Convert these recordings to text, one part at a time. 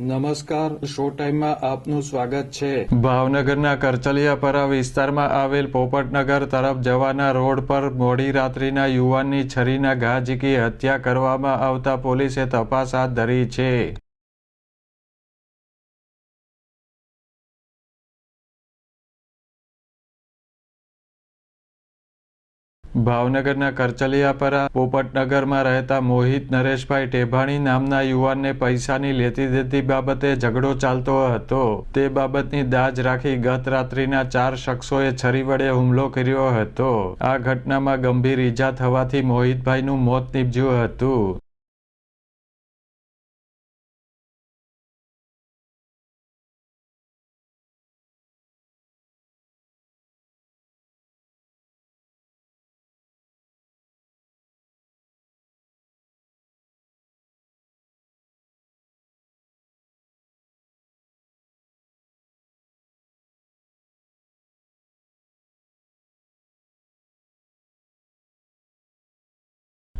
નમસ્કાર, શો ટાઈમમાં આપનું સ્વાગત છે. ભાવનગરના કરચલિયાપરા વિસ્તારમાં આવેલ પોપટનગર તરફ જવાના રોડ પર મોડી રાત્રિના યુવાનની છરીના ઘા ઝીકી હત્યા કરવામાં આવતા પોલીસે તપાસ હાથ ધરી છે. ભાવનગરના કરચલિયાપરા પોપટનગરમાં રહેતા મોહિત નરેશભાઈ ટેભાણી નામના યુવાનને પૈસાની લેતી દેતી બાબતે ઝઘડો ચાલતો હતો. તે બાબતની દાજ રાખી ગત રાત્રિના ચાર શખ્સોએ છરી વડે હુમલો કર્યો હતો. આ ઘટનામાં ગંભીર ઈજા થવાથી મોહિતભાઈનું મોત નીપજ્યું હતું.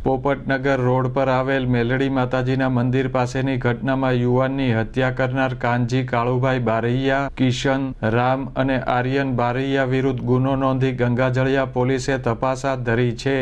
પોપટનગર રોડ પર આવેલ મેલડી માતાજીના મંદિર પાસેની ઘટનામાં યુવાનની હત્યા કરનાર કાનજી કાળુભાઈ બારૈયા, કિશન, રામ અને આર્યન બારૈયા વિરુદ્ધ ગુનો નોંધી ગંગાજળિયા પોલીસે તપાસ હાથ ધરી છે.